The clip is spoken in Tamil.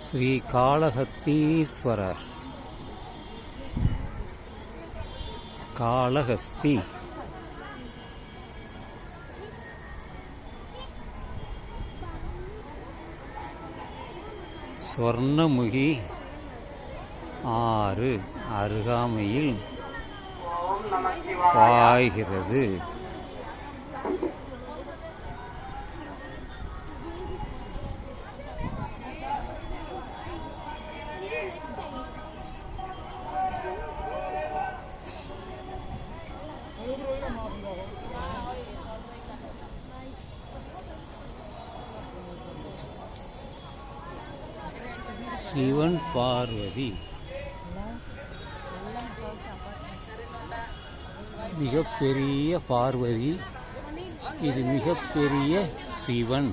ஸ்ரீ காளஹத்தீஸ்வரர் காளஹஸ்தி. சொர்ணமுகி ஆறு அருகாமையில் பாய்கிறது. சிவன் பார்வதி. மிகப்பெரிய பார்வதி. இது மிகப்பெரிய சிவன்.